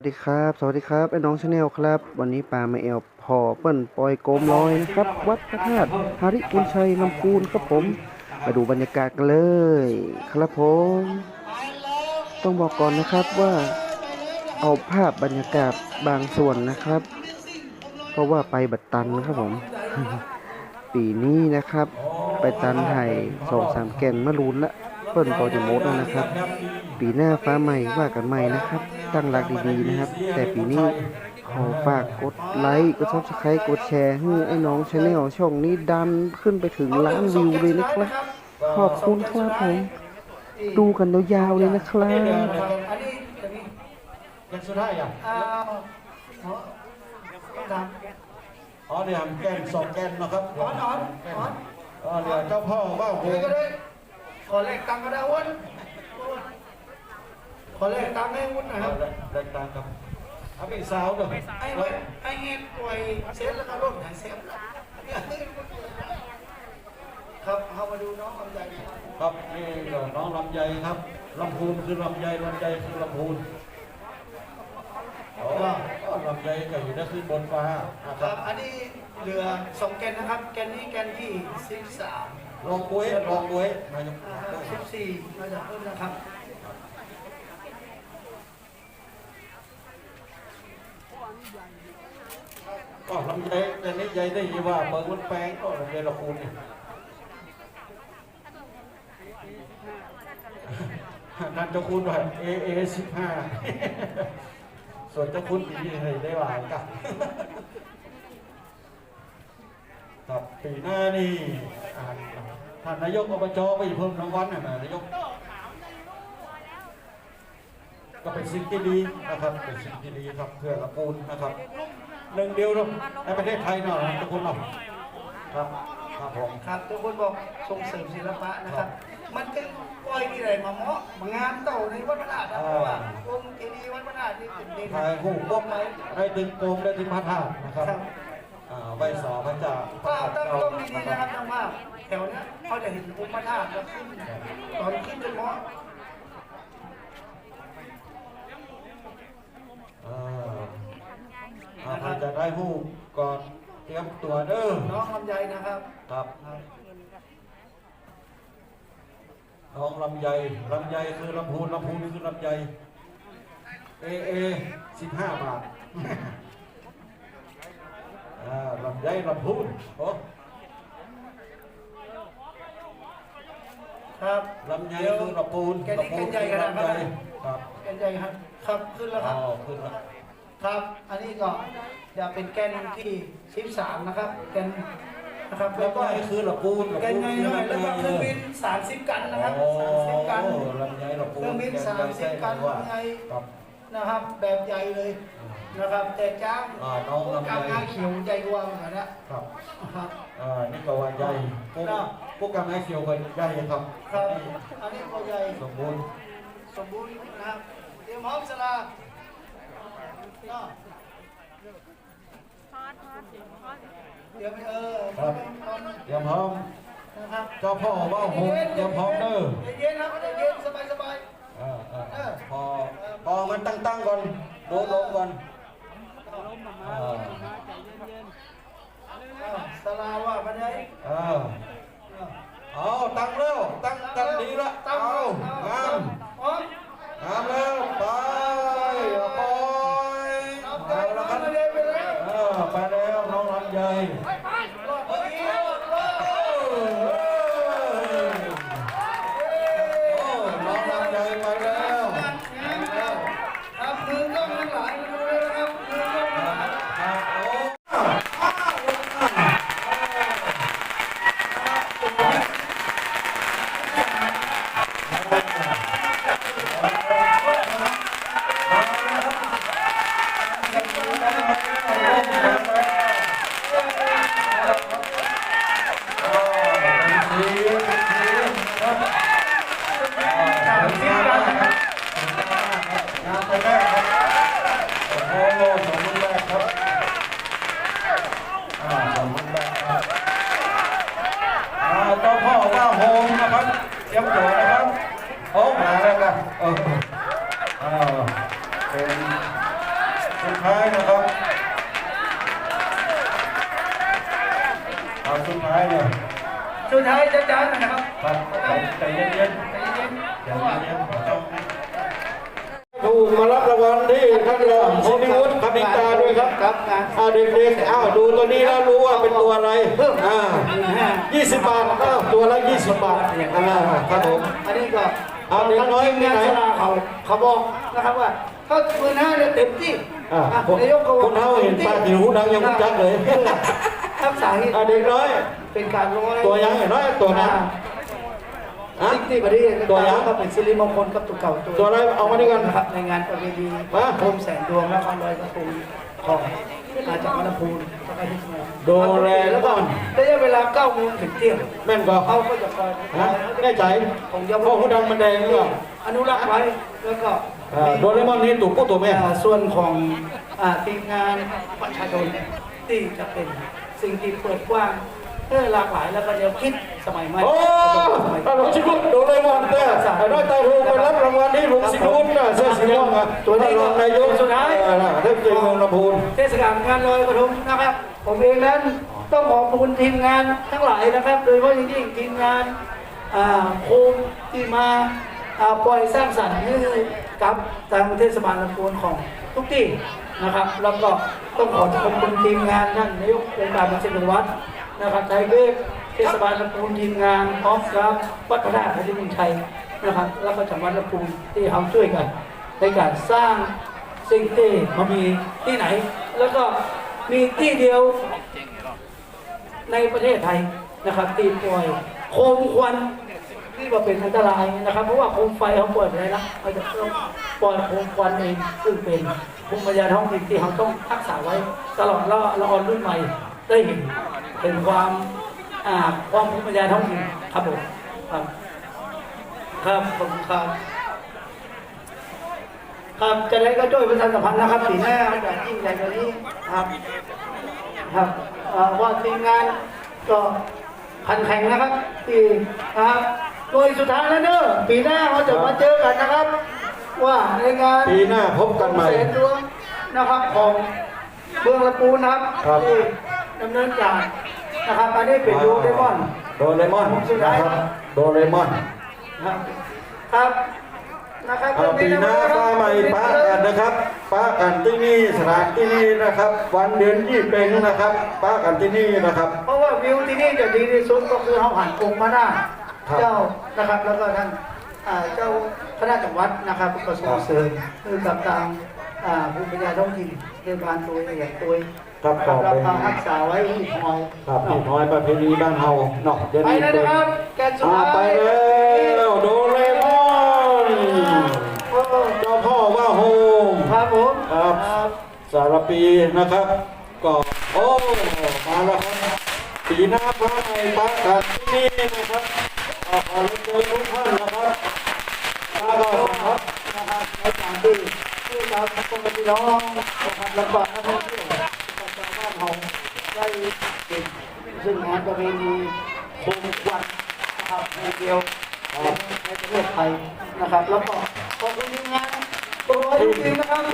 สวัสดีครับ สวัสดีครับไอ้น้องชาแนลครับ วันนี้ปลามาแอลพอเปิ้ลปล่อยโกมลอยนะครับ วัดพระธาตุหาริปุญชัยลำพูนครับผมมาดูบรรยากาศกันเลย ครับผม ต้องบอกก่อนนะครับว่าเอาภาพบรรยากาศบางส่วนนะครับ เพราะว่าไปบัดตันนะครับผม ปีนี้นะครับ ไปตันไห่สองสามแกนมะรูนละ เปิ้ลปอจะมดนะครับ ปีหน้าฟ้าใหม่ว่ากันใหม่นะครับ ตั้งรักดีๆนะครับ แต่ปีนี้ขอฝากกดไลค์กดซับสไครต์กดแชร์ให้ไอ้น้องชาแนลช่องนี้ดันขึ้นไปถึงล้านวิวเลยนะครับขอบคุณครับผมดูกันยาวๆเลยนะครับยังสุดท้ายอะอ๋อเดี๋ยแกนสองแกนนะครับอนถอนถอนอ๋อเดี๋ยเจ้าพ่อว่าโห ขอเลขตังค์ก็ได้วุ้นขอเลขตังค์ให้วุ้นหนะครับแตกต่างครับเอาไปสาวเด้อไอ้ไว้ไอ้เงี้ยป่วยเซฟแล้วก็ลดหายเซฟครับเอามาดูน้องลำไยครับครับนี่ก็น้องลำไยครับลำพูนคือลำไยลำไยคือลำพูนอ๋อลำไยก็อยู่ได้ขึ้นบนฟ้านะคครัรับบ อันนี้เหลือสองแกนนะครับ แกนนี้แกนที่สิบสาม ลองกล้วยลองกล้วยนายกสิบสี่มาจากเพิ่มนะครับก็ลำไยแต่นี้ใหญ่ได้ยี่ว่าเปิดมันแปลงก็ลำไยละคูนเนี่ยนั่นเจ้าคุณว่าเอเอสิบห้าส่วนเจ้าคุณปีนี้ให้ได้หลายกันครับปีหน้านี่ อ่าท่านนายกอบจไปเพิ่มรางวัลน่ะนะนายก ก็เป็นสิ่งที่ดีนะครับ เป็นสิ่งที่ดีครับเพื่อละปูนนะครับ หนึ่งเดียวเนาะในประเทศไทยเนาะทุกคนเนาะครับครับผมครับทุกคนบอกส่งเสริมศิลปะนะครับ มันเป็นปล่อยที่ไหนมาเหมาะมางามเต่าในวัดพระธาตุนะเพราะว่าองค์เจดีย์วัดพระธาตุนี่เป็นเด่นถ่ายรูปพวกไหมได้ถึงโกมได้ถึงพระธาตุนะครับครับ อ่าไหว้สาพระเจ้าพระก็ธาตุต้องเก่าต้องดีๆนะครับทางภาพแถวเนี้ยเขาจะเห็นองค์พระธาตุแล้วขึ้นตอนขึ้นจนเหมาะอ่าอ่าใครจะได้รูปก่อนเตรียมตัวเด้อน้องลำไยนะครับครับครับน้องลำไยลำไยคือลำพูนลำพูนคือลำไยเอเอสิบห้าบาทอ่าลำ ไยลำพูนโอ้ครับลำไยคือลำพูนแกนี่ลำพูนแกนใหญ่คือขนาดลำนั้ไยนครับแกนใหญ่ครับ ครับขึ้นแล้วคอ๋รัอบขึ้นแล้วครับ อันนี้ก็จะเป็นแกนที่สิบสามนะครับ แกนนะครับ แล้วลำก็ไยคือลำพูนแกนใหญ่หน่อยแล้วก็เครื่องบินสามสิบกันนะครับสามสิบกันโอ้ลำไยลำพูเคนรื่องบินสามสิบกันว่าลำไยครับนะครับ แบบใหญ่เลย นะครับแต่จ้างอ่าน้องลำไยจ้างงาเขียวใจกว่าเหมือนกันนะครับครับ อ่านี่ก็ว่าใหญ่พวกครับ พวกกำไอเขียวก็ใหญ่ครับครับนี่อันนี้ก็ใหญ่สมบูรณ์สมบูรณ์นะครับเตรียมพร้อมสลาเนาะทอดทอดทอดเดี๋ยวไปเออครับตอนเตรียมพร้อมนะครับเจ้าพ่อว่าโหดเตรียมพร้อมเด้อเย็นๆครับเย็นๆสบายเออเออเออพอพอมันตั้งตั้งๆก่อนโดนลงก่อนเออๆอ้าว สลาว่าไปได้เออเอาตั้งแล้วตั้งกันดีละตั้งเอางามพร้อมงามแล้ว โอ้มาแล้วครับเออาป็นสุดท้ายนะครับเอาสุดท้ายเลยสุดท้ายจ้าๆนะครับครับใจเย็นๆใจเย็นๆใจเย็นๆขอต้องผู้มารับรางวัลที่ท่านรองโคมิวุฒิคณิตาด้วยครับครับอ่าเด็กๆอ้าวดูตัวนี้แล้วรู้ว่าเป็นตัวอะไรอ่า20 บาทอ้าวตัวละ 20 บาทอ่าครับผมอันนี้ก็ เอาเด็กน้อยทีมงานที่ไหนสลาเขาเขาบอกนะครับว่าถ้าหมื่นห้าเนี่ยเต็มที่อ่าอะผมนายกก็คุณเท่าเห็นป้าจิ๋วดังยังรู้จักเลยทักษะเหตุอ่าเด็กน้อย เป็นการร้อยตัวยังเห็นน้อยตัวนั้นอ่าฮะสิ่งที่บดีตัวยังก็เป็นสิริมงคลกับตัวเก่าตัวอะไรเอามาด้วยกันนะครับในงานประเพณีมาโคมแสงดวงและการลอยกระทงของ อาจากวรรณภูมิแล้วก็ที่สมุทรโดเรมอนระยะเวลา9โมงถึงเที่ยงแม่นก็เขาก็จะคอยฮะแน่ใจของเยาวพ่อผู้ดังมันแดงหรือเปล่าอนุรักษ์ไว้แล้วก็อ่าโดเรมอนนี่ตัวผู้ตัวแม่ อ่าส่วนของอ่าทีมงานประชาชนที่จะเป็นสิ่งที่เปิดกว้าง เพื่อหลากหลายแล้วก็เดี๋ยวคิดสมัยใหม่โอ้สมัยหลวงชิคุโดเรมอนแต่ไอ้น้อยตาทูไปรับรางวัลที่หลวงสิคุนน่ะเสื้อสีม่วงอะตัวนี้รองนายกสุดท้ายเออน่ะเทพเจ้าเมืองลำพูนเทศกาลงานลอยกระทงนะครับ ผมเองนั้นต้องขอบคุณทีมงานทั้งหลายนะครับ โดยเฉพาะอย่างยิ่งทีมงานอ่าโคมที่มาอ่าปล่อยสร้างสรรค์ให้กับทางเทศบาลลำพูนของทุกที่นะครับ แล้วก็ต้องขอขอบคุณทีมงานท่านนายกองค์การบริหารวัด นะครับไทยเวฟเทศบาลลำพูนทีมงานพร้อมครับวัดพระธาตุพระมินชัยนะครับ แล้วก็จังหวัดลำพูนที่เขาช่วยกัน ในการสร้างสิ่งที่มันมีที่ไหน แล้วก็มีที่เดียวในประเทศไทยนะครับที่ปล่อยโคมควันที่ว่าเป็นอันตรายนะครับ เพราะว่าโคมไฟเขาปล่อยไปแล้วนะเขาจะต้องปล่อยโคมควันเองซึ่งเป็นภูมิปัญญาท้องถิ่นที่เขาต้องรักษาไว้ตลอดละละออนรุ่นใหม่ได้เห็น เห็นความอ่าความภูมิปัญญาท้องถิ่นครับผมครับครับขอบคุณครับครับจะได้ก็ช่วยประชาสัมพันธ์นะครับสีหน้าจะยิ่งใหญ่กว่านี้ครับ ครับเอ่อว่าทีมงานก็พันแข่งนะครับที่ครับโดยสุดท้ายแล้วเนอะปีหน้าเราจะมาเจอกันนะครับ ว่าในงานปีหน้าพบกันใหม่เสนดวงนะครับของเมืองละปูนนะครับครับที่ ดำเนินการนะครับอันนี้เป็นดูเดมอน โดเรมอนนะครับโดเรมอนครับครับนะครับเอาปีหน้าฟ้าใหม่ป้ากันนะครับป้ากันที่นี่สถานที่นี่นะครับ วันเดือนยี่เป็นนะครับป้ากันที่นี่นะครับ เพราะว่าวิวที่นี่จะดีที่สุดก็คือเขาหันองค์มาหน้าครับเจ้านะครับแล้วก็ท่านอ่าเจ้าคณะจังหวัดนะครับก็ส่งเสริมคือกับทางอ่าภูมิปัญญาท้องถิ่นเทศบาลตัวเองตัว ครับนะต่อเราไปมารักษาไว้ที่หอยครับพี่น้อยประเพณีบ้านเฮาเนาะเดี๋ยวไปนี้แล้วนะครับแกนสุดอ่าท้ายไปแล้วโดเรมอนโอ้เจ้าพ่อว่าโฮม ครับผมครับ สารปีนะครับก็โอ้มาแล้วครับปีหน้าพระในป้ากันที่นี่นะครับอ่าขอเรียนเชิญทุกท่านนะครับมาก่อนครับ นะครับในการที่ที่เราปกติน้องนะครับแล้วก็นักท่องเที่ยว ได้เห็นซึ่งงานประเพณีโคมควันนะครับในเดียวในประเทศไทยนะครับ แล้วก็ขอบคุณทีมงานตัวจริงนะครับ